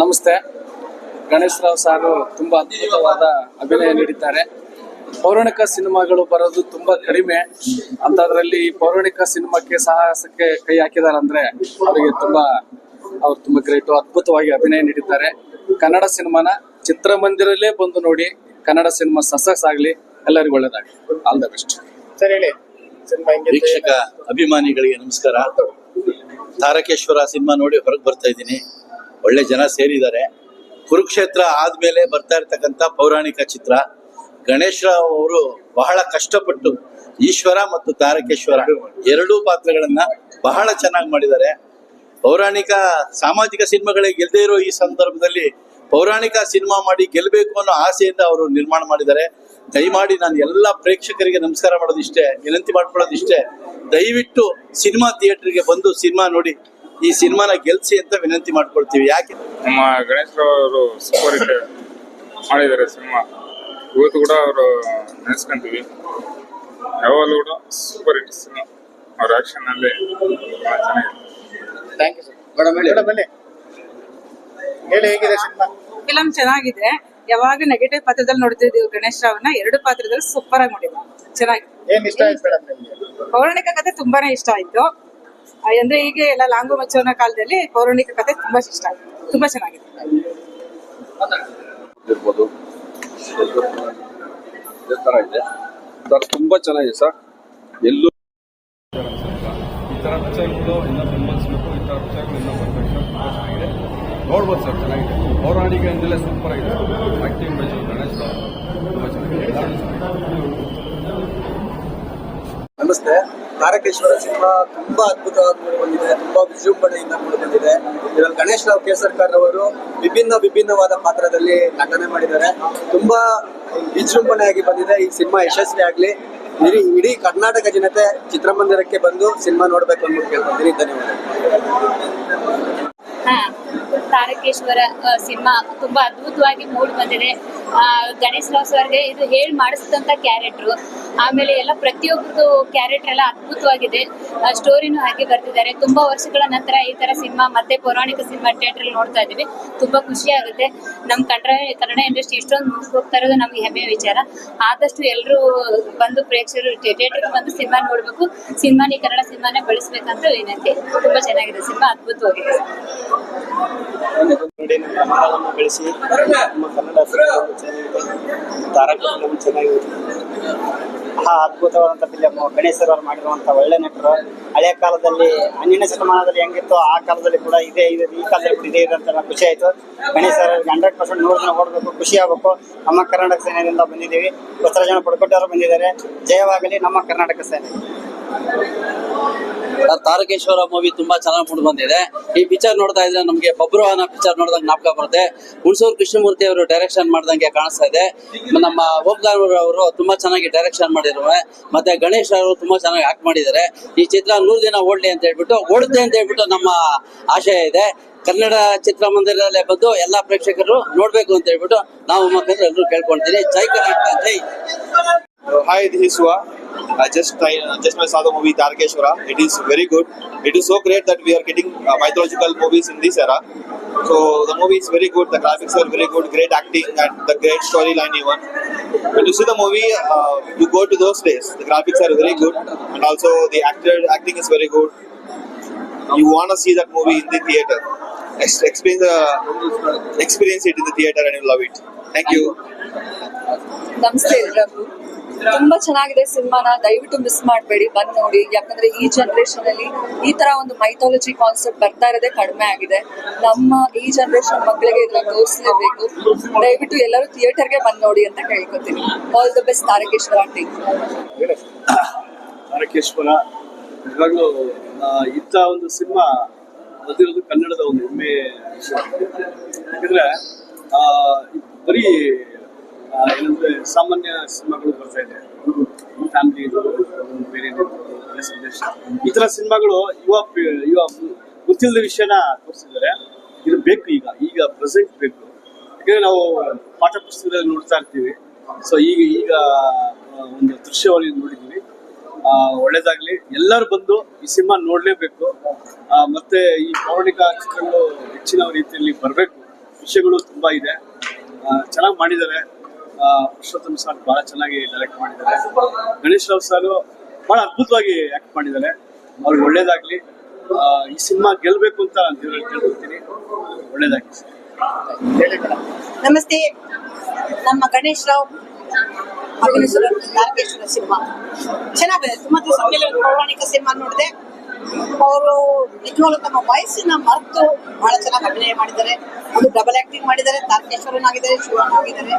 ನಮಸ್ತೆ. ಗಣೇಶ್ ರಾವ್ ಸಾರು ತುಂಬಾ ಅದ್ಭುತವಾದ ಅಭಿನಯ ನೀಡಿದ್ದಾರೆ. ಪೌರಾಣಿಕ ಸಿನಿಮಾಗಳು ಬರೋದು ತುಂಬಾ ಕಡಿಮೆ. ಅಂತದ್ರಲ್ಲಿ ಪೌರಾಣಿಕ ಸಿನಿಮಾಕ್ಕೆ ಸಾಹಸಕ್ಕೆ ಕೈ ಹಾಕಿದಾರೆ ಅಂದ್ರೆ ಅವರಿಗೆ ತುಂಬಾ ಅವ್ರು ತುಂಬಾ ಗ್ರೇಟ್ ಅದ್ಭುತವಾಗಿ ಅಭಿನಯ ನೀಡಿದ್ದಾರೆ. ಕನ್ನಡ ಸಿನಿಮಾನ ಚಿತ್ರಮಂದಿರಲ್ಲೇ ಬಂದು ನೋಡಿ ಕನ್ನಡ ಸಿನಿಮಾ ಸಕ್ಸಸ್ ಆಗ್ಲಿ ಎಲ್ಲರಿಗೂ ಒಳ್ಳೇದಾಗಲಿ. ಆಲ್ ದ ಬೆಸ್ಟ್ ಸರಿ ಹೇಳಿ. ವೀಕ್ಷಕ ಅಭಿಮಾನಿಗಳಿಗೆ ನಮಸ್ಕಾರ. ತಾರಕೇಶ್ವರ ಸಿನಿಮಾ ನೋಡಿ ಹೊರಗೆ ಬರ್ತಾ ಇದ್ದೀನಿ. ಒಳ್ಳೆ ಜನ ಸೇರಿದ್ದಾರೆ. ಕುರುಕ್ಷೇತ್ರ ಆದ್ಮೇಲೆ ಬರ್ತಾ ಇರ್ತಕ್ಕಂಥ ಪೌರಾಣಿಕ ಚಿತ್ರ. ಗಣೇಶ್ ಅವರು ಬಹಳ ಕಷ್ಟಪಟ್ಟು ಈಶ್ವರ ಮತ್ತು ತಾರಕೇಶ್ವರ ಎರಡೂ ಪಾತ್ರಗಳನ್ನ ಬಹಳ ಚೆನ್ನಾಗಿ ಮಾಡಿದ್ದಾರೆ. ಪೌರಾಣಿಕ ಸಾಮಾಜಿಕ ಸಿನಿಮಾಗಳಿಗೆ ಗೆಲ್ಲದೇ ಇರೋ ಈ ಸಂದರ್ಭದಲ್ಲಿ ಪೌರಾಣಿಕ ಸಿನಿಮಾ ಮಾಡಿ ಗೆಲ್ಲಬೇಕು ಅನ್ನೋ ಆಸೆಯಿಂದ ಅವರು ನಿರ್ಮಾಣ ಮಾಡಿದ್ದಾರೆ. ದಯಮಾಡಿ ನಾನು ಎಲ್ಲ ಪ್ರೇಕ್ಷಕರಿಗೆ ನಮಸ್ಕಾರ ಮಾಡೋದಿಷ್ಟೇ, ವಿನಂತಿ ಮಾಡ್ಕೊಳ್ಳೋದಿಷ್ಟೇ. ದಯವಿಟ್ಟು ಸಿನಿಮಾ ಥಿಯೇಟರ್ಗೆ ಬಂದು ಸಿನಿಮಾ ನೋಡಿ. ಈ ಸಿನಿಮಾನ ಗೆಲ್ಸಿ ಅಂತ ವಿನಂತಿ ಮಾಡ್ಕೊಳ್ತೀವಿ. ಯಾಕೆ? ನಮ್ಮ ಗಣೇಶ್ ರಾವ್ ಅವರು ಸೂಪರ್ ಹಿಟ್ ಮಾಡಿದ್ದಾರೆ ಸಿನಿಮಾ. ಇವತ್ತು ಕೂಡ ಅವರು ನೆನೆಸ್ಕೊಂತೀವಿ. ಯಾವಾಗಲೂ ಕೂಡ ಸೂಪರ್ ಹಿಟ್ ಸಿನಿಮಾ. ಅವ್ರ ಆಕ್ಷನ್ ಅಲ್ಲಿ ಬಹಳ ಚೆನ್ನಾಗಿದೆ. ಥ್ಯಾಂಕ್ ಯು ಸರ್ ಮೇಡಮ್ ಹೇಳಿ. ಮೇಡಮ್ ಹೇಳಿ. ಹೇಳಿ ಹೇಗಿದೆ ಸಿನಿಮಾ? ಫಿಲಂ ಚೆನ್ನಾಗಿದೆ. ಯಾವಾಗ ನೆಗೆಟಿವ್ ಪಾತ್ರದಲ್ಲಿ ನೋಡ್ತಿದ್ದೀವಿ ಗಣೇಶ್ ರಾವ್ನ. ಎರಡು ಪಾತ್ರದಲ್ಲಿ ಸೂಪರ್ ಆಗಿ ಮಾಡಿದ್ರು ಚೆನ್ನಾಗಿ ಏನ್ ಇಷ್ಟ ಆಯ್ತು ಮೇಡಮ್ ನಿಮ್ಗೆ? ಪೌರಾಣಿಕ ಕಥೆ ತುಂಬಾನೇ ಇಷ್ಟ ಆಯ್ತು. ಅಂದ್ರೆ ಈಗ ಎಲ್ಲ ಲಾಂಗು ಮಚ್ಚೋನ ಕಾಲದಲ್ಲಿ ಪೌರಾಣಿಕ ಕಥೆ ತುಂಬಾ ಇಷ್ಟ ಆಯ್ತು ತುಂಬಾ ಚೆನ್ನಾಗಿದೆ. ಇರ್ಬೋದು. ಇದೇ ಥರ ಇದೆ. ಸರ್ ತುಂಬ ಚೆನ್ನಾಗಿದೆ ಸರ್. ಎಲ್ಲೂ ಈ ಥರ ಪಿಕ್ಚರ್ಗಳು ಇನ್ನೂ ಬೆಂಬಲಿಸಬೇಕು ಈ ಥರ ಪಿಕ್ಚರ್ಗಳು ಇನ್ನೂ ಬರಬೇಕು ತುಂಬ ಚೆನ್ನಾಗಿದೆ. ನೋಡ್ಬೋದು ಸರ್ ಚೆನ್ನಾಗಿದೆ. ಪೌರಾಣಿಕ ಅಂದಲೇ ಸೂಪರ್ ಆಗಿದೆ. ಆಕ್ಟಿಂಗ್ ವೈಸ್ ಗಣೇಶ್ ತುಂಬ ಚೆನ್ನಾಗಿದೆ. ನಮಸ್ತೆ. ತಾರಕೇಶ್ವರ ಸಿನಿಮಾ ತುಂಬಾ ಅದ್ಭುತವಾಗಿ ಮೂಡಿ ಬಂದಿದೆ ತುಂಬಾ ವಿಜೃಂಭಣೆಯಿಂದ ಮೂಡಿ ಬಂದಿದೆ ಇದರಲ್ಲಿ ಗಣೇಶ್ ರಾವ್ ಕೇಸರ್ಕರ್ ಅವರು ವಿಭಿನ್ನ ವಿಭಿನ್ನವಾದ ಪಾತ್ರದಲ್ಲಿ ನಟನೆ ಮಾಡಿದ್ದಾರೆ. ತುಂಬಾ ವಿಜೃಂಭಣೆಯಾಗಿ ಬಂದಿದೆ ಈ ಸಿನಿಮಾ, ಯಶಸ್ವಿ ಆಗ್ಲಿ. ಇಡೀ ಇಡೀ ಕರ್ನಾಟಕ ಜನತೆ ಚಿತ್ರಮಂದಿರಕ್ಕೆ ಬಂದು ಸಿನಿಮಾ ನೋಡ್ಬೇಕು ಅಂತ ಕೇಳ್ಕೊಂತೀನಿ. ಧನ್ಯವಾದ ತಾರಕೇಶ್ವರ ಸಿನಿಮಾ ತುಂಬಾ ಅದ್ಭುತವಾಗಿ ಮೂಡಿ ಬಂದಿದೆ ಗಣೇಶ್ ರಾವ್ ಸರ್ಗೆ ಇದು ಹೇಳಿ ಮಾಡಿಸಿದಂತ ಕ್ಯಾರೆಕ್ಟ್ರು ಆಮೇಲೆ ಎಲ್ಲ ಪ್ರತಿಯೊಬ್ಬರದು ಕ್ಯಾರೆಕ್ಟರ್ ಎಲ್ಲ ಅದ್ಭುತವಾಗಿದೆ. ಸ್ಟೋರಿನೂ ಹಾಗೆ ಬರ್ತಿದ್ದಾರೆ. ತುಂಬಾ ವರ್ಷಗಳ ನಂತರ ಈ ತರ ಸಿನಿಮಾ, ಮತ್ತೆ ಪೌರಾಣಿಕ ಸಿನಿಮಾ ಥಿಯೇಟರ್ ನೋಡ್ತಾ ಇದೀವಿ ತುಂಬಾ ಖುಷಿ ಆಗುತ್ತೆ. ನಮ್ ಕನ್ನಡ ಕನ್ನಡ ಇಂಡಸ್ಟ್ರಿ ಇಷ್ಟೊಂದು ಹೋಗ್ತಾ ಇರೋದು ನಮ್ಗೆ ಹೆಮ್ಮೆಯ ವಿಚಾರ. ಆದಷ್ಟು ಎಲ್ಲರೂ ಬಂದು ಪ್ರೇಕ್ಷಕರು ಥಿಯೇಟರ್ ಬಂದು ಸಿನಿಮಾ ನೋಡ್ಬೇಕು. ಸಿನಿಮಾನಿ ಕನ್ನಡ ಸಿನಿಮಾನೇ ಬಳಸ್ಬೇಕಂತ ವಿನಂತಿ. ತುಂಬಾ ಚೆನ್ನಾಗಿದೆ ಸಿನಿಮಾ, ಅದ್ಭುತವಾಗಿದೆ. ನೋಡಿ, ನಮ್ಮ ಬೆಳೆಸಿ, ನಮ್ಮ ಕನ್ನಡ ಫಿಲಮ್ ಚೆನ್ನಾಗಿರುತ್ತೆ ಆ ಅದ್ಭುತವಾದಂಥ ಫಿಲಮ್ ಗಣೇಶ್ ಅವರು ಮಾಡಿರುವಂಥ ಒಳ್ಳೆ ನಟರು. ಹಳೆ ಕಾಲದಲ್ಲಿ, ಹನ್ನೆರಡನೇ ಶತಮಾನದಲ್ಲಿ ಹೆಂಗಿತ್ತು ಆ ಕಾಲದಲ್ಲಿ ಕೂಡ ಇದೇ, ಇದೆ, ಈ ಕಾಲದಲ್ಲಿ ಕೂಡ ಇದೇ ಇದೆ ಅಂತ ನಾವು ಖುಷಿ ಆಯಿತು. ಗಣೇಶ್ ಸರ್ ಹಂಡ್ರೆಡ್ ಪರ್ಸೆಂಟ್ ನೂರು ಜನ ಓಡಬೇಕು, ಖುಷಿ ಆಗಬೇಕು. ನಮ್ಮ ಕರ್ನಾಟಕ ಸೇನೆಯಿಂದ ಬಂದಿದ್ದೀವಿ. ಹೊಸ ಜನ ಪಡ್ಕೊಟ್ಟವರು ಬಂದಿದ್ದಾರೆ. ಜಯವಾಗಲಿ ನಮ್ಮ ಕರ್ನಾಟಕ ಸೇನೆ. ತಾರಕೇಶ್ವರ ಮೂವಿ ತುಂಬಾ ಚೆನ್ನಾಗಿ ಮೂಡ್ ಬಂದಿದೆ. ಈ ಪಿಕ್ಚರ್ ನೋಡ್ತಾ ಇದ್ರೆ ನಮ್ಗೆ ಬಬ್ರು ಅನ್ನೋ ಪಿಕ್ಚರ್ ನೋಡಿದಾಗ ಜ್ಞಾಪಕ ಬರುತ್ತೆ. ಹುಣಸೂರು ಕೃಷ್ಣಮೂರ್ತಿ ಅವರು ಡೈರೆಕ್ಷನ್ ಮಾಡ್ದಂಗೆ ಕಾಣಿಸ್ತಾ ಇದೆ. ನಮ್ಮ ಓಬ್ದಾರ್ ಅವರು ತುಂಬಾ ಚೆನ್ನಾಗಿ ಡೈರೆಕ್ಷನ್ ಮಾಡಿದ್ರು ಮತ್ತೆ ಗಣೇಶ್ ಅವರು ತುಂಬಾ ಚೆನ್ನಾಗಿ ಆಕ್ಟ್ ಮಾಡಿದ್ದಾರೆ. ಈ ಚಿತ್ರ ನೂರ್ ದಿನ ಓಡ್ಲಿ ಅಂತ ಹೇಳ್ಬಿಟ್ಟು, ಓಡುತ್ತೆ ಅಂತ ಹೇಳ್ಬಿಟ್ಟು ನಮ್ಮ ಆಶಯ ಇದೆ. ಕನ್ನಡ ಚಿತ್ರಮಂದಿರದಲ್ಲೇ ಬಂದು ಎಲ್ಲಾ ಪ್ರೇಕ್ಷಕರು ನೋಡ್ಬೇಕು ಅಂತ ಹೇಳ್ಬಿಟ್ಟು ನಾವು ಮಕ್ಕಳು ಎಲ್ಲರೂ ಕೇಳ್ಕೊಳ್ತೀನಿ. ಜೈ ಕರ್ನಾಟಕ, ಜೈ. ಹಾಯ್ ದಿಸುವ. I just try, uh, just I saw the movie Tarkeshwara. It is very good. It is so great that we are getting uh, mythological movies in this era. So the movie is very good. The graphics are very good. Great acting and the great storyline even. When you see the movie, uh, you go to those days. The graphics are very good and also the actor acting is very good. You wanna see that movie in the theater. Experience the experience it in the theater and you love it. Thank you. Namaste, ತುಂಬಾ ಚೆನ್ನಾಗಿದೆ ಸಿನಿಮಾನ ದಯವಿಟ್ಟು miss ಮಾಡಬೇಡಿ ಬಂದ್ ನೋಡಿ. ಯಾಕಂದ್ರೆ ಈ generation ಅಲ್ಲಿ ಈ ತರ ಒಂದು ಮೈಥಾಲಜಿ ಕಾನ್ಸೆಪ್ಟ್ ಬರ್ತಾ ಇರೋದೇ ಕಡಿಮೆ ಆಗಿದೆ. ನಮ್ಮ ಈ ಜನರೇಷನ್ ಮಕ್ಕಳಿಗೆ ಇದನ್ನ ತೋರಿಸಲೇಬೇಕು. ದಯವಿಟ್ಟು ಎಲ್ಲರೂ ಥಿಯೇಟರ್ಗೆ ಬಂದ್ ನೋಡಿ ಅಂತ ಕೇಳ್ಕೊತೀನಿ. All the best Tarakeshwara team Tarakeshwara ನಿಜವಾಗ್ಲೂ ಇಂಥ ಒಂದು ಸಿನಿಮಾ ಬಂದಿರೋದು ಕನ್ನಡದ ಒಂದು ಹೆಮ್ಮೆ ವಿಷಯ. ಯಾಕಂದ್ರೆ ಆ, ಬರೀ ಏನಂದ್ರೆ ಸಾಮಾನ್ಯ ಸಿನಿಮಾಗಳು ಬರ್ತಾ ಇದೆ. ಫ್ಯಾಮಿಲಿ ಬೇರೆ ಈ ತರ ಸಿನಿಮಾಗಳು ಯುವ ಯುವ ಗೊತ್ತಿಲ್ಲದ ವಿಷಯನ ತೋರಿಸಿದ್ದಾರೆ. ಇದು ಬೇಕು ಈಗ ಈಗ ಪ್ರೆಸೆಂಟ್ ಬೇಕು. ಯಾಕಂದ್ರೆ ನಾವು ಪಾಠ ಪುಸ್ತಕದಲ್ಲಿ ನೋಡ್ತಾ ಇರ್ತೀವಿ. ಸೊ ಈಗ ಈಗ ಒಂದು ದೃಶ್ಯವಾಗಿ ನೋಡಿದ್ದೀವಿ. ಒಳ್ಳೇದಾಗ್ಲಿ. ಎಲ್ಲರೂ ಬಂದು ಈ ಸಿನಿಮಾ ನೋಡ್ಲೇಬೇಕು. ಮತ್ತೆ ಈ ಪೌರಾಣಿಕ ಚಿತ್ರಗಳು ಹೆಚ್ಚಿನ ರೀತಿಯಲ್ಲಿ ಬರಬೇಕು. ವಿಷಯಗಳು ತುಂಬಾ ಇದೆ. ಚೆನ್ನಾಗಿ ಮಾಡಿದ್ದಾರೆ. ಪುರುಷೋತ್ತಮ್ ಸರ್ ಬಹಳ ಚೆನ್ನಾಗಿ ಡೈರೆಕ್ಟ್ ಮಾಡಿದ್ದಾರೆ. ಗಣೇಶ್ ರಾವ್ ಸರ್ ಬಹಳ ಅದ್ಭುತವಾಗಿ ಆಕ್ಟ್ ಮಾಡಿದ್ದಾರೆ. ಅವ್ರಿಗೆ ಒಳ್ಳೇದಾಗ್ಲಿ. ಈ ಸಿನಿಮಾ ಗೆಲ್ಬೇಕು ಅಂತ ದೇವರಲ್ಲಿ ಕೇಳ್ಕೊತೀನಿ. ಒಳ್ಳೇದಾಗ್ಲಿ ನಮಸ್ತೆ. ನಮ್ಮ ಗಣೇಶ್ ರಾವ್ ತಾರಕೇಶ್ವರ ಸಿನಿಮಾ. ಚೆನ್ನಾಗಿದೆ. ತುಂಬಾ ಪೌರಾಣಿಕ ಸಿನಿಮಾ ನೋಡಿದೆ. ಅವರು ನಿಜವಾಗ್ಲೂ ತಮ್ಮ ವಯಸ್ಸಿನ ಮರೆತು ಬಹಳ ಚೆನ್ನಾಗಿ ಅಭಿನಯ ಮಾಡಿದ್ದಾರೆ. ಒಂದು ಡಬಲ್ ಆಕ್ಟಿಂಗ್ ಮಾಡಿದ್ದಾರೆ. ತಾರಕೇಶ್ವರನ್ ಆಗಿದ್ದಾರೆ, ಶಿವನ್ ಆಗಿದ್ದಾರೆ.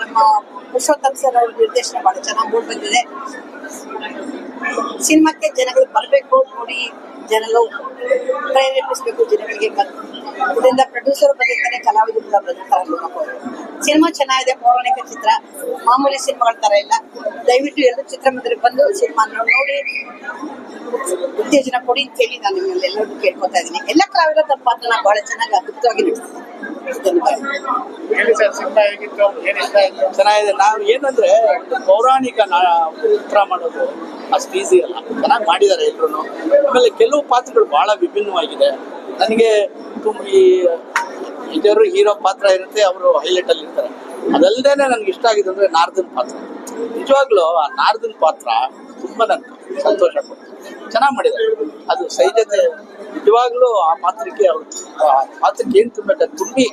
ನಮ್ಮ ಪುರುಷೋತ್ತಮ್ ಸರ್ ಅವರ ನಿರ್ದೇಶನ ಬಹಳ ಚೆನ್ನಾಗಿ ಮೂಡ್ ಬಂದಿದೆ. ಸಿನಿಮಾಕ್ಕೆ ಜನಗಳು ಬರಬೇಕು, ನೋಡಿ. ಜನಗಳು ಪ್ರೇರೇಪಿಸಬೇಕು ಜನಗಳಿಗೆ ಇದರಿಂದ ಪ್ರೊಡ್ಯೂಸರ್ ಬಂದಿರ್ತಾರೆ ಕಲಾವಿದರು ಕೂಡ ಬದುಕ್ತಾರೆ ಸಿನಿಮಾ ಚೆನ್ನಾಗಿದೆ, ಪೌರಾಣಿಕ ಚಿತ್ರ, ಮಾಮೂಲಿ ಸಿನಿಮಾಗಳ ತರ ಇಲ್ಲ. ದಯವಿಟ್ಟು ಎಲ್ಲರೂ ಚಿತ್ರಮಂದಿರಕ್ಕೆ ಬಂದು ಸಿನಿಮಾ ನೋಡಿ, ಉತ್ತೇಜನ ಕೊಡಿ ಅಂತ ಹೇಳಿ ನಾನು ನಿಮ್ಮಲ್ಲಿ ಎಲ್ಲರಿಗೂ ಕೇಳ್ಕೊತಾ ಇದ್ದೀನಿ. ಎಲ್ಲ ಕಲಾವಿದರ ತಮ್ಮ ಪಾತ್ರನ ಬಹಳ ಚೆನ್ನಾಗಿ ಅದ್ಭುತವಾಗಿ ಚೆನ್ನಾಗಿದೆ. ನಾವು ಏನಂದ್ರೆ ಪೌರಾಣಿಕ ಉತ್ತರ ಮಾಡೋದು ಅಷ್ಟು ಈಸಿ ಅಲ್ಲ. ಚೆನ್ನಾಗಿ ಮಾಡಿದ್ದಾರೆ ಎಲ್ಲರೂನು ಆಮೇಲೆ ಪಾತ್ರಗಳು ಬಹಳ ವಿಭಿನ್ನವಾಗಿದೆ. ನನಗೆ ಈ ಇದರು ಹೀರೋ ಪಾತ್ರ ಇರುತ್ತೆ, ಅವರು ಹೈಲೈಟ್ ಅಲ್ಲಿ ಇರ್ತಾರೆ. ಅದಲ್ಲದೇನೆ ನನಗೆ ಇಷ್ಟ ಆಗಿದೆ ಅಂದ್ರೆ ನಾರ್ದನ್ ಪಾತ್ರ. ನಿಜವಾಗ್ಲೂ ಆ ನಾರ್ದನ್ ಪಾತ್ರ ತುಂಬಾ ನನಗೆ ಸಂತೋಷ ಕೊಡ್ತು. ಚೆನ್ನಾಗಿ ಮಾಡಿದ್ದಾರೆ ಅದು ಸೈಜತೆ ನಿಜವಾಗ್ಲೂ ಆ ಪಾತ್ರಕ್ಕೆ ಅವರು ಆ ಪಾತ್ರಕ್ಕೆ ಏನು ತುಂಬಬೇಕು ತುಂಬಿ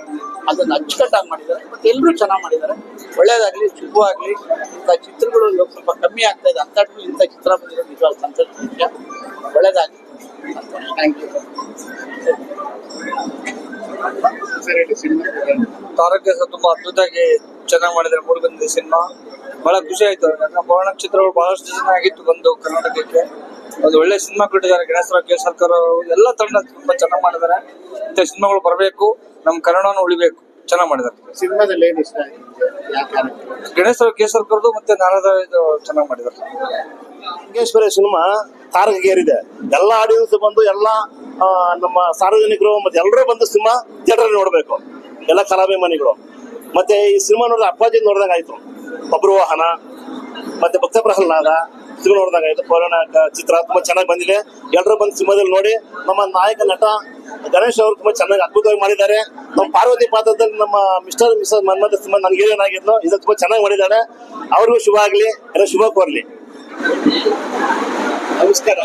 ಅದನ್ನ ಅಚ್ಚುಕಟ್ಟಾಗಿ ಮಾಡಿದ್ದಾರೆ ಮತ್ತೆ ಎಲ್ಲರೂ ಚೆನ್ನಾಗಿ ಮಾಡಿದ್ದಾರೆ ಒಳ್ಳೇದಾಗ್ಲಿ, ಶುಭವಾಗ್ಲಿ. ಇಂಥ ಚಿತ್ರಗಳು ಸ್ವಲ್ಪ ಕಮ್ಮಿ ಆಗ್ತಾ ಇದೆ. ಅಂತ ಇಂಥ ಚಿತ್ರ ಬಂದಿರೋದು ನಿಜವಾಗ್ ಸಂತೋಷ. ಒಳ್ಳೇದಾಗ್ಲಿ. ಥ್ಯಾಂಕ್ ಯು ತಾರಕ ತುಂಬಾ ಅದ್ಭುತವಾಗಿ ಚೆನ್ನಾಗಿ ಮಾಡಿದ್ದಾರೆ ಮೂರು ಸಿನಿಮಾ. ಬಹಳ ಖುಷಿ ಆಯ್ತು. ಯಾಕಂದ್ರೆ ಪೌರಾಣಿಕ ಚಿತ್ರಗಳು ಬಹಳಷ್ಟು ಜನ ಆಗಿತ್ತು ಬಂದು ಕರ್ನಾಟಕಕ್ಕೆ. ಒಂದು ಒಳ್ಳೆ ಸಿನಿಮಾ ಕೊಟ್ಟಿದ್ದಾರೆ. ಗಣೇಶರಾವ್ ಕೆ ಸರ್ಕಾರ ಎಲ್ಲ ತಂಡ ತುಂಬಾ ಚೆನ್ನಾಗಿ ಮಾಡಿದ್ದಾರೆ. ಇಂಥ ಸಿನಿಮಾಗಳು ಬರಬೇಕು. ನಮ್ಮ ಕನ್ನಡವನ್ನು ಉಳಿಬೇಕು. ಚೆನ್ನಾಗಿ ಮಾಡಿದ್ದಾರೆ. ಸಿನಿಮಾದಲ್ಲಿ ಏನು ಇಷ್ಟ ಗಣೇಶರಾವ್ ಕೆ ಸರ್ಕರ್ದು ಮತ್ತೆ ನಾರದ ಇದು ಚೆನ್ನಾಗಿ ಮಾಡಿದ್ದಾರೆ. ಲಿಂಗೇಶ್ವರ ಸಿನಿಮಾ ತಾರಕಗೇರಿದೆ. ಎಲ್ಲ ಆಡಿಯನ್ಸ್ ಬಂದು ಎಲ್ಲ ನಮ್ಮ ಸಾರ್ವಜನಿಕರು ಮತ್ತೆ ಎಲ್ಲರೂ ಬಂದು ಸಿನಿಮಾ ಥಿಯೇಟರ್ ನೋಡ್ಬೇಕು. ಎಲ್ಲ ಕಲಾಭಿಮಾನಿಗಳು. ಮತ್ತೆ ಈ ಸಿನಿಮಾ ನೋಡಿದ ಅಪ್ಪಾಜಿ ನೋಡ್ದಂಗ ಆಯ್ತು. ಒಬ್ರು ವಾಹನ ಮತ್ತೆ ಭಕ್ತ ಪ್ರಹ್ಲಾದ ಸಿನಿಮಾ ನೋಡ್ದಂಗ ಆಯ್ತು. ಪೌರಾಣಿಕ ಚಿತ್ರ ತುಂಬಾ ಚೆನ್ನಾಗಿ ಬಂದಿದೆ. ಎಲ್ಲರೂ ಬಂದು ಸಿನಿಮಾದಲ್ಲಿ ನೋಡಿ, ನಮ್ಮ ನಾಯಕ ನಟ ಗಣೇಶ್ ಅವರು ತುಂಬಾ ಚೆನ್ನಾಗಿ ಅದ್ಭುತವಾಗಿ ಮಾಡಿದ್ದಾರೆ. ನಮ್ಮ ಪಾರ್ವತಿ ಪಾತ್ರದಲ್ಲಿ ನಮ್ಮ ಮಿಸ್ಟರ್ ಮಿಸ್ಟರ್ ಮನ್ಮಥ ಸಿನಿಮಾ ನನ್ಗೆ ಏನಾಗಿದ್ಲು ಇದು ತುಂಬಾ ಚೆನ್ನಾಗಿ ಮಾಡಿದ್ದಾರೆ. ಅವ್ರಿಗೂ ಶುಭ ಆಗ್ಲಿ, ಎಲ್ಲ ಶುಭ ಕೋರ್ಲಿ. ನಮಸ್ಕಾರ.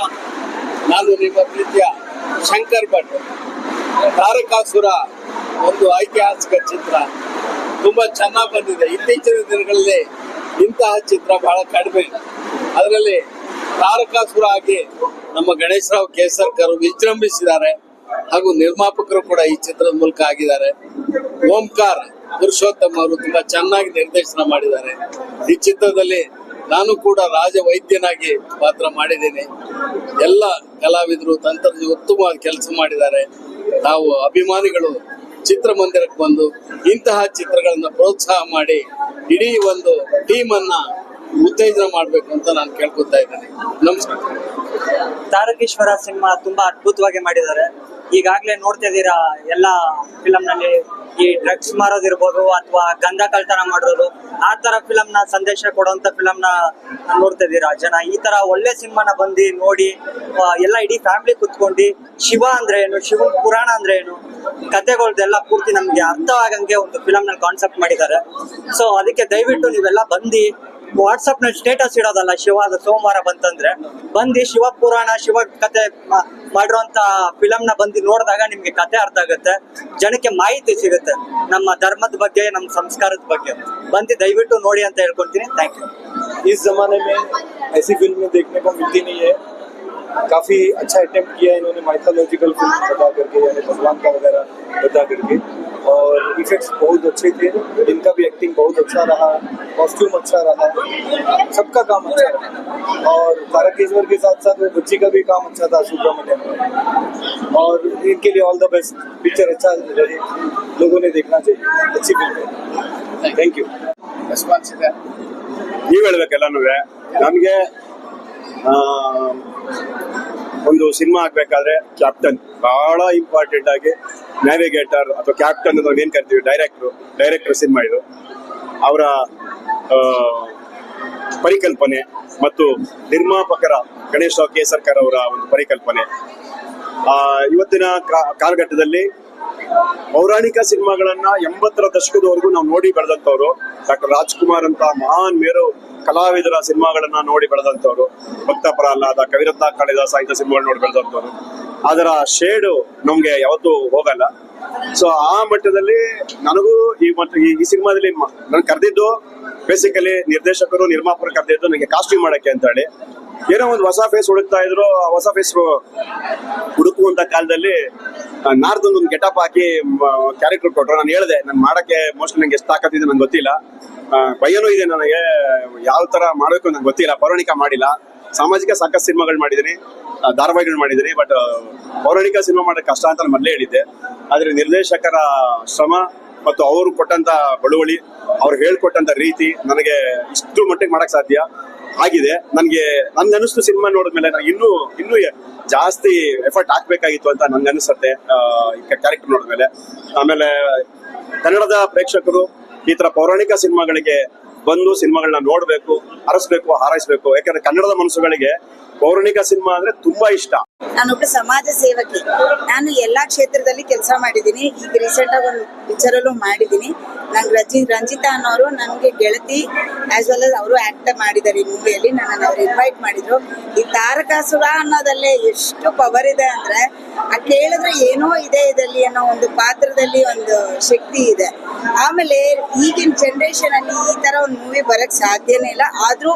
ನಾನು ನಿಮ್ಮ ಪ್ರೀತಿಯ ಶಂಕರ್ ಭಟ್. ತಾರಕಾಸುರ ಒಂದು ಐತಿಹಾಸಿಕ ಚಿತ್ರ. ತುಂಬಾ ಚೆನ್ನಾಗಿ ಬಂದಿದೆ. ಇತ್ತೀಚಿನ ದಿನಗಳಲ್ಲಿ ಇಂತಹ ಚಿತ್ರ ಬಹಳ ಕಡಿಮೆ ಅದರಲ್ಲಿ ತಾರಕಾಸುರ ಆಗಿ ನಮ್ಮ ಗಣೇಶರಾವ್ ಕೇಸರ್ಕರ್ ವಿಜೃಂಭಿಸಿದ್ದಾರೆ. ಹಾಗೂ ನಿರ್ಮಾಪಕರು ಕೂಡ ಈ ಚಿತ್ರದ ಮೂಲಕ ಆಗಿದ್ದಾರೆ. ಓಂಕಾರ್ ಪುರುಷೋತ್ತಮ್ ಅವರು ತುಂಬಾ ಚೆನ್ನಾಗಿ ನಿರ್ದೇಶನ ಮಾಡಿದ್ದಾರೆ. ಈ ಚಿತ್ರದಲ್ಲಿ ನಾನು ಕೂಡ ರಾಜ ವೈದ್ಯನಾಗಿ ಪಾತ್ರ ಮಾಡಿದ್ದೀನಿ. ಎಲ್ಲ ಕಲಾವಿದರು ತಂತ್ರಜ್ಞ ಉತ್ತಮವಾಗಿ ಕೆಲಸ ಮಾಡಿದ್ದಾರೆ. ನಾವು ಅಭಿಮಾನಿಗಳು ಚಿತ್ರಮಂದಿರಕ್ಕೆ ಬಂದು ಇಂತಹ ಚಿತ್ರಗಳನ್ನು ಪ್ರೋತ್ಸಾಹ ಮಾಡಿ ಇಡೀ ಒಂದು ಟೀಮ್ ಅನ್ನ ಉತ್ತೇಜನ ಮಾಡಬೇಕು ಅಂತ ನಾನು ಕೇಳ್ಕೊತಾ ಇದ್ದೇನೆ. ನಮಸ್ಕಾರ. ತಾರಕೇಶ್ವರ ಸಿನಿಮಾ ತುಂಬಾ ಅದ್ಭುತವಾಗಿ ಮಾಡಿದ್ದಾರೆ. ಈಗಾಗಲೇ ನೋಡ್ತಾ ಇದ್ದೀರಾ, ಎಲ್ಲ ಫಿಲಮ್ನಲ್ಲಿ ಈ ಡ್ರಗ್ಸ್ ಮಾರೋದಿರ್ಬೋದು ಅಥವಾ ಗಂಧ ಕಳ್ತನ ಮಾಡಿರೋದು, ಆ ತರ ಫಿಲಮ್ನ ಸಂದೇಶ ಕೊಡುವಂತ ಫಿಲಮ್ನ ನೋಡ್ತಾ ಇದ್ದೀರಾ? ಜನ ಈ ತರ ಒಳ್ಳೆ ಸಿನಿಮಾನ ಬಂದು ನೋಡಿ ಎಲ್ಲ ಇಡೀ ಫ್ಯಾಮಿಲಿ ಕುತ್ಕೊಂಡು ಶಿವ ಅಂದ್ರೆ ಏನು, ಶಿವ ಪುರಾಣ ಅಂದ್ರೆ ಏನು, ಕತೆಗಳ್ದೆಲ್ಲ ಪೂರ್ತಿ ನಮ್ಗೆ ಅರ್ಥವಾಗಂಗೆ ಒಂದು ಫಿಲಮ್ನಲ್ಲಿ ಕಾನ್ಸೆಪ್ಟ್ ಮಾಡಿದ್ದಾರೆ. ಸೊ ಅದಕ್ಕೆ ದಯವಿಟ್ಟು ನೀವೆಲ್ಲ ಬಂದು ವಾಟ್ಸಪ್ ನಲ್ಲಿ ಸ್ಟೇಟಸ್ ಇಡೋದಲ್ಲ ಶಿವ ಅದು ಸೋಮವಾರ ಬಂತಂದ್ರೆ ಬಂದು ಶಿವ ಪುರಾಣ ಶಿವ ಕತೆ ಮಾ- ಮಾಡಿರುವಂತ ಫಿಲಮ್ ನ ಬಂದು ನೋಡಿದಾಗ ನಿಮ್ಗೆ ಕತೆ ಅರ್ಥ ಆಗುತ್ತೆ ಜನಕ್ಕೆ ಮಾಹಿತಿ ಸಿಗುತ್ತೆ ನಮ್ಮ ಧರ್ಮದ ಬಗ್ಗೆ ನಮ್ಮ ಸಂಸ್ಕಾರದ ಬಗ್ಗೆ ಬಂದು ದಯವಿಟ್ಟು ನೋಡಿ ಅಂತ ಹೇಳ್ಕೊಂತೀನಿ ಥ್ಯಾಂಕ್ ಯು इस जमाने में ऐसी फिल्में देखने को मिलती नहीं है काफी अच्छा अटेम्प्ट किया है इन्होंने माइथोलॉजिकल फिल्म बता करके यानी भगवान का वगैरह बता करके और इफेक्ट्स बहुत अच्छे थे इनका भी एक्टिंग बहुत अच्छा रहा कॉस्ट्यूम अच्छा रहा सबका काम अच्छा रहा और तारकेश्वर के साथ साथ वो बच्ची का भी काम अच्छा था सुब्रमण्यम में और इनके लिए ऑल द बेस्ट पिक्चर अच्छा रहे लोगों ने देखना चाहिए अच्छी फिल्म है थैंक यू ರೆಸ್ಪಾನ್ಸ್ ಇದೆ ನೀವ್ ಹೇಳ್ಬೇಕೆಲ್ಲನೂ ನಮ್ಗೆ ಆ, ಒಂದು ಸಿನಿಮಾ ಆಗ್ಬೇಕಾದ್ರೆ ಕ್ಯಾಪ್ಟನ್ ಬಹಳ ಇಂಪಾರ್ಟೆಂಟ್ ಆಗಿ ನ್ಯಾವಿಗೇಟರ್ ಅಥವಾ ಕ್ಯಾಪ್ಟನ್ ಅಂತ ಏನ್ ಕರಿತೀವಿ? ಡೈರೆಕ್ಟ್ರು ಡೈರೆಕ್ಟರ್ ಸಿನಿಮಾ ಇದು. ಅವರ ಪರಿಕಲ್ಪನೆ ಮತ್ತು ನಿರ್ಮಾಪಕರ ಗಣೇಶ್ ರಾವ್ ಕೇಸರ್ಕರ್ ಅವರ ಒಂದು ಪರಿಕಲ್ಪನೆ. ಆ, ಇವತ್ತಿನ ಕಾಲಘಟ್ಟದಲ್ಲಿ ಪೌರಾಣಿಕ ಸಿನಿಮಾಗಳನ್ನ ಎಂಬತ್ತರ ದಶಕದವರೆಗೂ ನಾವು ನೋಡಿ ಬೆಳೆದಂತವ್ರು ಡಾಕ್ಟರ್ ರಾಜ್ಕುಮಾರ್ ಅಂತ ಮಹಾನ್ ಮೇರು ಕಲಾವಿದರ ಸಿನಿಮಾಗಳನ್ನ ನೋಡಿ ಬೆಳೆದಂತವ್ರು ಭಕ್ತ ಪ್ರಹ್ಲಾದ, ಕವಿರತ್ನ ಕಾಳಿದಾಸ ಇಂಥ ಸಿನಿಮಾಗಳು ನೋಡಿ ಬೆಳೆದಂತವ್ರು ಅದರ ಶೇಡು ನಮ್ಗೆ ಯಾವತ್ತೂ ಹೋಗಲ್ಲ. ಸೊ ಆ ಮಟ್ಟದಲ್ಲಿ ನನಗೂ ಈ ಮಟ್ಟ, ಈ- ಸಿನಿಮಾದಲ್ಲಿ ನಾನು ಕರೆದಿದ್ದು ಬೇಸಿಕಲಿ ನಿರ್ದೇಶಕರು, ನಿರ್ಮಾಪಕರು ಕರೆದಿದ್ದು ನನಗೆ ಕಾಸ್ಟ್ಯೂಮ್ ಮಾಡಕ್ಕೆ ಅಂತ ಹೇಳಿ ಏನೋ ಒಂದು ಹೊಸ ಫೇಸ್ ಹುಡುಕ್ತಾ ಇದ್ರು, ಆ ಹೊಸ ಫೇಸ್ ಹುಡುಕುವಂತ ಕಾಲದಲ್ಲಿ ನಾರ್ದೊಂದು ಗೆಟಪ್ ಹಾಕಿ ಕ್ಯಾರೆಕ್ಟರ್ ಕೊಟ್ರು. ನಾನು ಹೇಳಿದೆ, ನಾನು ಮಾಡಕ್ಕೆ ಮೋಸ್ಟ್ಲಿ ನಂಗೆ ಎಷ್ಟು ತಾಕತ್ತಿದೆ ನಂಗೆ ಗೊತ್ತಿಲ್ಲ. ಭಯನೂ ಇದೆ ನನಗೆ. ಯಾವ ತರ ಮಾಡಬೇಕು ನಂಗೆ ಗೊತ್ತಿಲ್ಲ. ಪೌರಾಣಿಕ ಮಾಡಿಲ್ಲ. ಸಾಮಾಜಿಕ ಸಾಕಷ್ಟು ಸಿನಿಮಾಗಳು ಮಾಡಿದ್ದೀನಿ. ಧಾರಾವಾಹಿಗಳು ಮಾಡಿದ್ದೀನಿ. ಬಟ್ ಪೌರಾಣಿಕ ಸಿನಿಮಾ ಮಾಡೋಕೆ ಕಷ್ಟ ಅಂತ ಮೊದಲೇ ಹೇಳಿದ್ದೆ. ಆದ್ರೆ ನಿರ್ದೇಶಕರ ಶ್ರಮ ಮತ್ತು ಅವರು ಕೊಟ್ಟಂತ ಬಳುವಳಿ, ಅವ್ರು ಹೇಳ್ಕೊಟ್ಟಂತ ರೀತಿ ನನಗೆ ಇಷ್ಟು ಮಟ್ಟಿಗೆ ಮಾಡಕ್ ಸಾಧ್ಯ ಆಗಿದೆ. ನನಗೆ ನನ್ಗೆ ಅನಿಸ್ತು ಸಿನಿಮಾ ನೋಡಿದ್ಮೇಲೆ ನಾನು ಇನ್ನೂ ಇನ್ನೂ ಜಾಸ್ತಿ ಎಫರ್ಟ್ ಹಾಕ್ಬೇಕಾಗಿತ್ತು ಅಂತ ನನ್ಗೆ ಅನಿಸುತ್ತೆ ಕ್ಯಾರೆಕ್ಟರ್ ನೋಡಿದ್ಮೇಲೆ. ಆಮೇಲೆ ಕನ್ನಡದ ಪ್ರೇಕ್ಷಕರು ಈ ತರ ಪೌರಾಣಿಕ ಸಿನಿಮಾಗಳಿಗೆ ಬಂದು ಸಿನಿಮಾಗಳನ್ನ ನೋಡ್ಬೇಕು ಹರಸ್ಬೇಕು ಹಾರೈಸ್ಬೇಕು. ಯಾಕಂದ್ರೆ ಕನ್ನಡದ ಮನಸ್ಸುಗಳಿಗೆ ಪೌರಾಣಿಕ ಸಿನಿಮಾ ಅಂದ್ರೆ ತುಂಬಾ ಇಷ್ಟ. ನಾನೊಬ್ಬ ಸಮಾಜ ಸೇವಕಿ. ನಾನು ಎಲ್ಲಾ ಕ್ಷೇತ್ರದಲ್ಲಿ ಕೆಲಸ ಮಾಡಿದ್ದೀನಿ. ಈಗ ರೀಸೆಂಟ್ ಆಗಿ ಒಂದು ಪಿಕ್ಚರ್ ಅಲ್ಲೂ ಮಾಡಿದ್ದೀನಿ. ನಂಗೆ ರಜಿ, ರಂಜಿತಾ ಅನ್ನೋರು ನನಗೆ ಗೆಳತಿ ಆಸ್ ವೆಲ್ ಅಸ್ ಅವರು ಆಕ್ಟ್ ಮಾಡಿದ್ದಾರೆ ಈ ಮೂವಿಯಲ್ಲಿ. ನನ್ನನ್ನು ಅವ್ರು ಇನ್ವೈಟ್ ಮಾಡಿದ್ರು. ಈ ತಾರಕಾಸುರ ಅನ್ನೋದಲ್ಲೇ ಎಷ್ಟು ಪವರ್ ಇದೆ ಅಂದ್ರೆ, ಆ ಕೇಳಿದ್ರೆ ಏನೋ ಇದೆ ಇದರಲ್ಲಿ ಅನ್ನೋ ಒಂದು ಪಾತ್ರದಲ್ಲಿ ಒಂದು ಶಕ್ತಿ ಇದೆ. ಆಮೇಲೆ ಈಗಿನ ಜನರೇಷನ್ ಅಲ್ಲಿ ಈ ತರ ಒಂದು ಮೂವಿ ಬರಕ್ ಸಾಧ್ಯನೇ ಇಲ್ಲ. ಆದ್ರೂ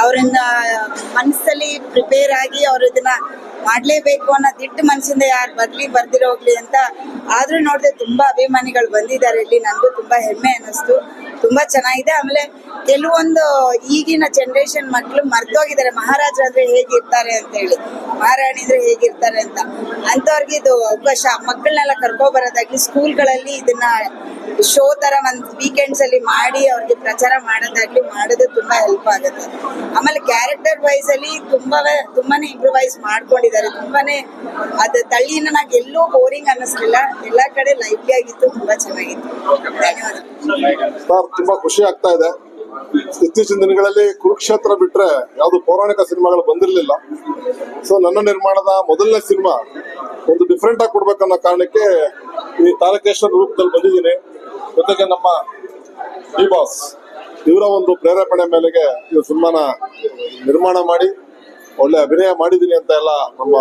ಅವರನ್ನ ಮನಸ್ಸಲ್ಲಿ ಪ್ರಿಪೇರ್ ಆಗಿ ಅವ್ರು ಇದನ್ನ ಮಾಡ್ಲೇಬೇಕು ಅನ್ನೋ ದಿಟ್ಟು ಮನಸ್ಸಿಂದ ಯಾರು ಬರ್ಲಿ, ಬರ್ದಿರೋ ಹೋಗ್ಲಿ ಅಂತ ಆದ್ರೂ ನೋಡಿದ್ರೆ ತುಂಬಾ ಅಭಿಮಾನಿಗಳು ಬಂದಿದ್ದಾರೆ ಇಲ್ಲಿ. ನನಗೂ ತುಂಬಾ ಹೆಮ್ಮೆ ಅನ್ನಿಸ್ತು. ತುಂಬಾ ಚೆನ್ನಾಗಿದೆ. ಆಮೇಲೆ ಕೆಲವೊಂದು ಈಗಿನ ಜನರೇಷನ್ ಮಕ್ಕಳು ಮರ್ತೋಗಿದ್ದಾರೆ. ಮಹಾರಾಜ ಅಂದ್ರೆ ಹೇಗಿರ್ತಾರೆ ಅಂತ ಹೇಳಿ. ಮಹಾರಾಣಿ ಅಂದ್ರೆ ಹೇಗಿರ್ತಾರೆ ಅಂತ. ಅಂತವ್ರಿಗೆ ಇದು ಅವಕಾಶ. ಮಕ್ಕಳನ್ನೆಲ್ಲ ಕರ್ಕೊ ಬರೋದಾಗ್ಲಿ ಸ್ಕೂಲ್ಗಳಲ್ಲಿ ಇದನ್ನ ಶೋ ತರ ಒಂದ್ ವೀಕೆಂಡ್ಸ್ ಅಲ್ಲಿ ಮಾಡಿ ಅವ್ರಿಗೆ ಪ್ರಚಾರ ಮಾಡೋದಾಗ್ಲಿ ಮಾಡೋದು ತುಂಬಾ ಹೆಲ್ಪ್ ಆಗುತ್ತೆ. ಆಮೇಲೆ ಕ್ಯಾರೆಕ್ಟರ್ ವೈಸ್ ಅಲ್ಲಿ ತುಂಬಾ ತುಂಬಾನೇ ಇಂಪ್ರೂವೈಸ್ ಮಾಡ್ಕೊಂಡಿದ್ದಾರೆ. ತುಂಬಾನೇ ಅದ ತಳ್ಳಿನ ನಾಗ ಎಲ್ಲೂ ಬೋರಿಂಗ್ ಅನ್ನಿಸ್ಲಿಲ್ಲ. ಎಲ್ಲಾ ಕಡೆ ಲೈವ್ಲಿ ಆಗಿತ್ತು, ತುಂಬಾ ಚೆನ್ನಾಗಿತ್ತು. ಧನ್ಯವಾದ. ತುಂಬಾ ಖುಷಿ ಆಗ್ತಾ ಇದೆ. ಇತ್ತೀಚಿನ ದಿನಗಳಲ್ಲಿ ಕುರುಕ್ಷೇತ್ರ ಬಿಟ್ರೆ ಯಾವ್ದು ಪೌರಾಣಿಕ ಸಿನಿಮಾಗಳು ಬಂದಿರಲಿಲ್ಲ. ಸೊ ನನ್ನ ನಿರ್ಮಾಣದ ಮೊದಲನೇ ಸಿನಿಮಾ ಒಂದು ಡಿಫ್ರೆಂಟ್ ಆಗಿ ಕೊಡ್ಬೇಕನ್ನೋ ಕಾರಣಕ್ಕೆ ಈ ತಾರಕೇಶ್ವರ ರೂಪದಲ್ಲಿ ಬಂದಿದ್ದೀನಿ. ಜೊತೆಗೆ ನಮ್ಮ ಡಿ ಬಾಸ್ ಇವರ ಒಂದು ಪ್ರೇರೇಪಣೆ ಮೇಲೆಗೆ ಈ ಸಿನಿಮಾನ ನಿರ್ಮಾಣ ಮಾಡಿ ಒಳ್ಳೆ ಅಭಿನಯ ಮಾಡಿದೀನಿ ಅಂತ ಎಲ್ಲ ನಮ್ಮ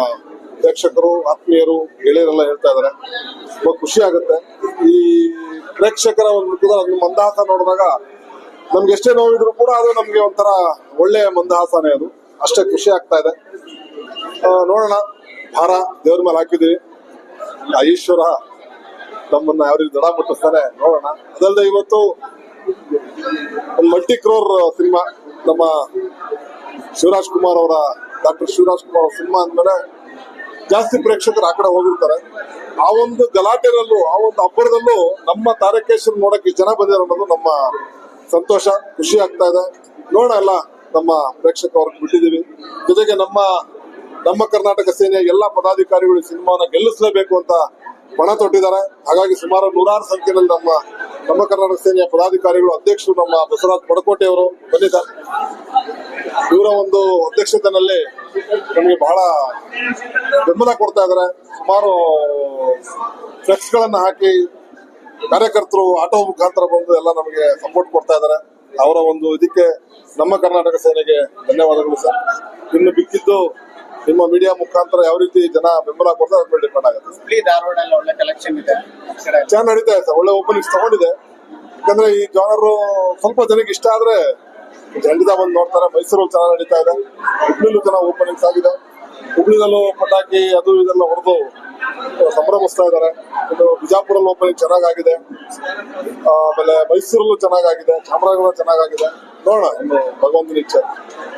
ಪ್ರೇಕ್ಷಕರು, ಆತ್ಮೀಯರು, ಗೆಳೆಯರೆಲ್ಲ ಹೇಳ್ತಾ ಇದಾರೆ ತುಂಬಾ ಖುಷಿ ಆಗುತ್ತೆ. ಈ ಪ್ರೇಕ್ಷಕರ ಒಂದು ಒಂದು ಮಂದಹಾಸ ನೋಡಿದಾಗ ನಮ್ಗೆ ಎಷ್ಟೇ ನೋವಿದ್ರು ಕೂಡ ಅದು ನಮ್ಗೆ ಒಂಥರ ಒಳ್ಳೆಯ ಮಂದಹಾಸನೇ ಅದು. ಅಷ್ಟೇ ಖುಷಿ ಆಗ್ತಾ ಇದೆ. ನೋಡೋಣ. ಭಾರ ದೇವ್ರ ಮೇಲೆ ಹಾಕಿದೀವಿ ಆ ಈಶ್ವರ ನಮ್ಮನ್ನ ಯಾವ ರೀತಿ ದಡ ಮುಟ್ಟಿಸ್ತಾರೆ ನೋಡೋಣ. ಅದಲ್ಲದೆ ಇವತ್ತು ಮಲ್ಟಿ ಕ್ರೋರ್ ಸಿನಿಮಾ, ನಮ್ಮ ಶಿವರಾಜ್ ಕುಮಾರ್ ಅವರ ಡಾಕ್ಟರ್ ಶಿವರಾಜ್ ಕುಮಾರ್ ಸಿನಿಮಾ ಅಂದ್ಮೇಲೆ ಜಾಸ್ತಿ ಪ್ರೇಕ್ಷಕರು ಆ ಕಡೆ ಹೋಗಿರ್ತಾರೆ. ಆ ಒಂದು ಗಲಾಟೆನಲ್ಲೂ ಆ ಒಂದು ಅಬ್ಬರದಲ್ಲೂ ನಮ್ಮ ತಾರಕೇಶ್ವರ ನೋಡಕ್ಕೆ ಜನ ಬಂದಿದ್ದಾರೆ ಅನ್ನೋದು ನಮ್ಮ ಸಂತೋಷ, ಖುಷಿ ಆಗ್ತಾ ಇದೆ. ನೋಡೋಣ ನಮ್ಮ ಪ್ರೇಕ್ಷಕ ಅವ್ರಿಗೆ ಬಿಟ್ಟಿದೀವಿ ಜೊತೆಗೆ ನಮ್ಮ ನಮ್ಮ ಕರ್ನಾಟಕ ಸೇನೆಯ ಎಲ್ಲ ಪದಾಧಿಕಾರಿಗಳು ಸಿನಿಮಾನ ಗೆಲ್ಲಿಸಲೇಬೇಕು ಅಂತ ಪಣ ತೊಟ್ಟಿದ್ದಾರೆ. ಹಾಗಾಗಿ ಸುಮಾರು ನೂರಾರು ಸಂಖ್ಯೆಯಲ್ಲಿ ನಮ್ಮ ನಮ್ಮ ಕರ್ನಾಟಕ ಸೇನೆಯ ಪದಾಧಿಕಾರಿಗಳು ಅಧ್ಯಕ್ಷರು ನಮ್ಮ ಬಸವರಾಜ್ ಪಡಕೋಟೆ ಅವರು ಬಂದಿದ್ದಾರೆ. ಇವರ ಒಂದು ಅಧ್ಯಕ್ಷತೆಯಲ್ಲಿ ನಮಗೆ ಬಹಳ ಬೆಂಬಲ ಕೊಡ್ತಾ ಇದ್ದಾರೆ. ಸುಮಾರು ಫ್ಲೆಕ್ಸ್ ಗಳನ್ನ ಹಾಕಿ ಕಾರ್ಯಕರ್ತರು ಆಟೋ ಮುಖಾಂತರ ಬಂದು ಎಲ್ಲ ನಮಗೆ ಸಪೋರ್ಟ್ ಕೊಡ್ತಾ ಇದ್ದಾರೆ. ಅವರ ಒಂದು ಇದಕ್ಕೆ ನಮ್ಮ ಕರ್ನಾಟಕ ಸೇನೆಗೆ ಧನ್ಯವಾದಗಳು ಸರ್. ಇನ್ನು ಬಿಕ್ಕಿದ್ದು ನಿಮ್ಮ ಮೀಡಿಯಾ ಮುಖಾಂತರ ಯಾವ ರೀತಿ ಜನ ಬೆಂಬಲ ಕೊಡ್ತಾರೆ ಅದ್ರ ಮೇಲೆ ಡಿಪೆಂಡ್ ಆಗುತ್ತೆ. ಹುಬ್ಳಿ ಒಳ್ಳೆ ಕಲೆಕ್ಷನ್ ಇದೆ. ಚೆನ್ನಾಗಿ ನಡೀತಾ ಇದೆ ಒಳ್ಳೆ ಓಪನಿಂಗ್ಸ್ ತಗೊಂಡಿದೆ. ಯಾಕಂದ್ರೆ ಈ ಜಾನರು ಸ್ವಲ್ಪ ಜನಕ್ಕೆ ಇಷ್ಟ ಆದ್ರೆ ಖಂಡಿತ ಬಂದು ನೋಡ್ತಾರೆ. ಮೈಸೂರಲ್ಲಿ ಚೆನ್ನಾಗಿ ನಡೀತಾ ಇದೆ. ಹುಬ್ಳಿಲೂ ಚೆನ್ನಾಗಿ ಓಪನಿಂಗ್ಸ್ ಆಗಿದೆ. ಹುಬ್ಳಿನಲ್ಲೂ ಪಟಾಕಿ ಅದು ಇದೆಲ್ಲ ಹೊಡೆದು ಸಂಭ್ರಮಿಸ್ತಾ ಇದ್ದಾರೆ. ಇದು ಬಿಜಾಪುರಲ್ಲಿ ಓಪನಿಂಗ್ ಚೆನ್ನಾಗಾಗಿದೆ. ಆಮೇಲೆ ಮೈಸೂರಲ್ಲೂ ಚೆನ್ನಾಗಾಗಿದೆ. ಚಾಮರಾಜನಗರ ಚೆನ್ನಾಗಾಗಿದೆ. ನೋಡೋಣ ಇನ್ನು ಭಗವಂತನ ಇಚ್ಛೆ.